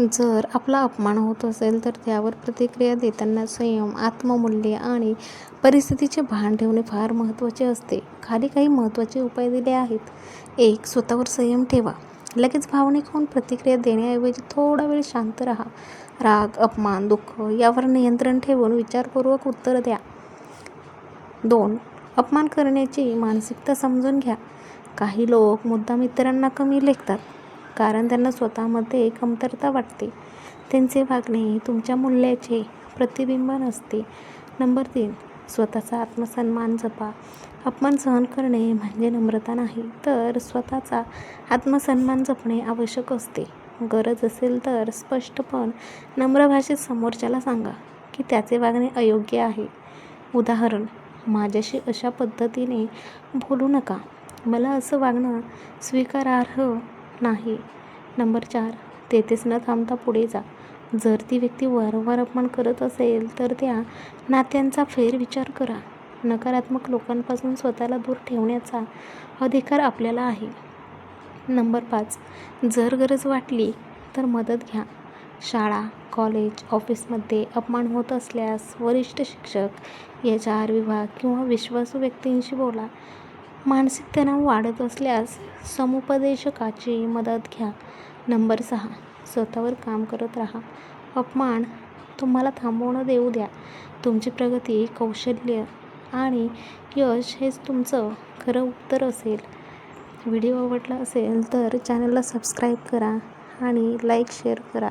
जर आपला अपमान होत असेल तर त्यावर प्रतिक्रिया देताना संयम आत्ममूल्य आणि परिस्थितीचे भान ठेवणे फार महत्त्वाचे असते. खाली काही महत्त्वाचे उपाय दिले आहेत. एक स्वतःवर संयम ठेवा. लगेच भावनिक होऊन प्रतिक्रिया देण्याऐवजी थोडा वेळ शांत राहा. राग अपमान दुःख यावर नियंत्रण ठेवून विचारपूर्वक उत्तर द्या. दोन अपमान करण्याची मानसिकता समजून घ्या. काही लोक मुद्दाम इतरांना कमी लेखतात. कारण त्यांना स्वतःमध्ये कमतरता वाटते. त्यांचे वागणे तुमच्या मूल्याचे प्रतिबिंब नसते. नंबर तीन स्वतःचा आत्मसन्मान जपा. अपमान सहन करणे म्हणजे नम्रता नाही तर स्वतःचा आत्मसन्मान जपणे आवश्यक असते. गरज असेल तर स्पष्टपण नम्र भाषेत समोरच्याला सांगा की त्याचे वागणे अयोग्य आहे. उदाहरण माझ्याशी अशा पद्धतीने बोलू नका. मला असं वागणं स्वीकारार्ह नाही. नंबर चार. तेथेच न थांबता पुढे जा. जर ती व्यक्ती वारंवार अपमान करत असेल तर त्या नात्यांचा फेरविचार करा. नकारात्मक लोकांपासून स्वतःला दूर ठेवण्याचा अधिकार आपल्याला आहे. नंबर पाच. जर गरज वाटली तर मदत घ्या. शाळा कॉलेज ऑफिसमध्ये अपमान होत असल्यास वरिष्ठ शिक्षक याच्या आर विभाग किंवा विश्वासू व्यक्तींशी बोला. मानसिक तणाव वाढत असल्यास समुपदेशकाची मदत घ्या. नंबर सहा. स्वतःवर काम करत राहा. अपमान तुम्हाला थांबवणं देऊ द्या. तुमची प्रगती कौशल्य आणि यश हेच तुमचं खरं उत्तर असेल. व्हिडिओ आवडला असेल तर चॅनलला सबस्क्राईब करा आणि लाईक शेअर करा.